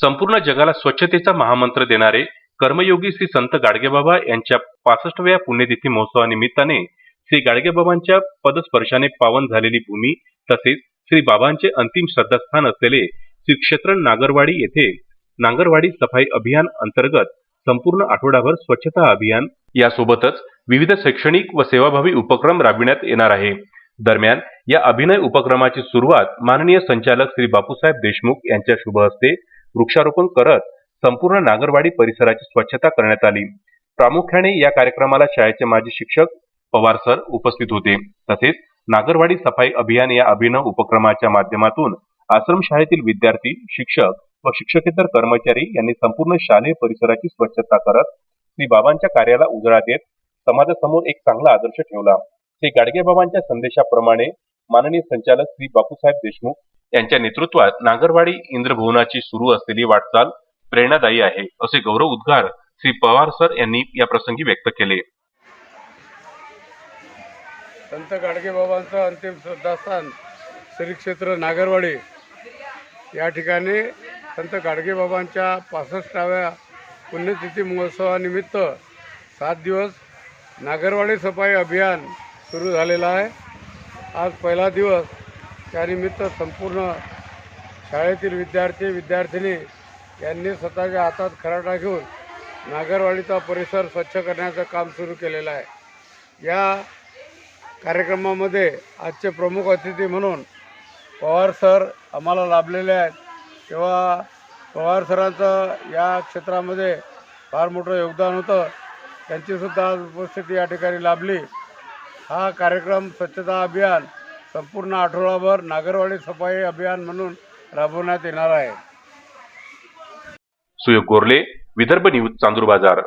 संपूर्ण जगाला स्वच्छतेचा महामंत्र देणारे कर्मयोगी श्री संत गाडगेबाबा यांच्या पासष्टव्या पुण्यतिथी महोत्सवानिमित्ताने श्री गाडगेबाबांच्या पदस्पर्शाने पावन झालेली भूमी तसेच श्री बाबांचे अंतिम श्रद्धास्थान असलेले श्री क्षेत्र नागरवाडी येथे नांगरवाडी सफाई अभियान अंतर्गत संपूर्ण आठवडाभर स्वच्छता अभियान यासोबतच विविध शैक्षणिक व सेवाभावी उपक्रम राबविण्यात येणार आहे. दरम्यान या अभिनय उपक्रमाची सुरुवात माननीय संचालक श्री बापूसाहेब देशमुख यांच्या शुभ हस्ते वृक्षारोपण करत संपूर्ण नागरवाडी परिसराची स्वच्छता करण्यात आली. प्रामुख्याने या कार्यक्रमाला शाळेचे माजी शिक्षक पवार सर उपस्थित होते. तसेच नागरवाडी सफाई अभियान या अभिनव उपक्रमाच्या माध्यमातून आश्रमशाळेतील विद्यार्थी शिक्षक व शिक्षकेतर कर्मचारी यांनी संपूर्ण शालेय परिसराची स्वच्छता करत श्री बाबांच्या कार्याला उजळा देत समाजासमोर एक चांगला आदर्श ठेवला. श्री गाडगेबाबांच्या संदेशाप्रमाणे माननीय संचालक श्री बापूसाहेब देशमुख यांच्या नेतृत्वात नागरवाडी इंद्रभुवनाची सुरू असलेली वाटचाल प्रेरणादायी आहे असे गौरव उद्गार श्री पवार सर यांनी या प्रसंगी व्यक्त केले. संत गाडगेबाबांचं अंतिम श्रद्धास्थान श्री क्षेत्र नागरवाडी. या ठिकाणी संत गाडगेबाबांच्या पासष्टाव्या पुण्यतिथी महोत्सवानिमित्त सात दिवस नागरवाडी सफाई अभियान सुरू झालेलं आहे. आज पहिला दिवस त्यानिमित्त संपूर्ण शाळेतील विद्यार्थी विद्यार्थिनी यांनी स्वतःच्या हातात खराटा घेऊन नागरवाडीचा परिसर स्वच्छ करण्याचं काम सुरू केलेलं आहे. या कार्यक्रमामध्ये आजचे प्रमुख अतिथी म्हणून पवार सर आम्हाला लाभलेले आहेत. तेव्हा पवार सरांचं या क्षेत्रामध्ये फार मोठं योगदान होतं. त्यांचीसुद्धा आज उपस्थिती या ठिकाणी लाभली. हा कार्यक्रम स्वच्छता अभियान संपूर्ण आठवडाभर नागरवाडी सफाई अभियान म्हणून राबवण्यात येणार आहे. सुयोग गोरले विदर्भ न्यूज चांदूर बाजार.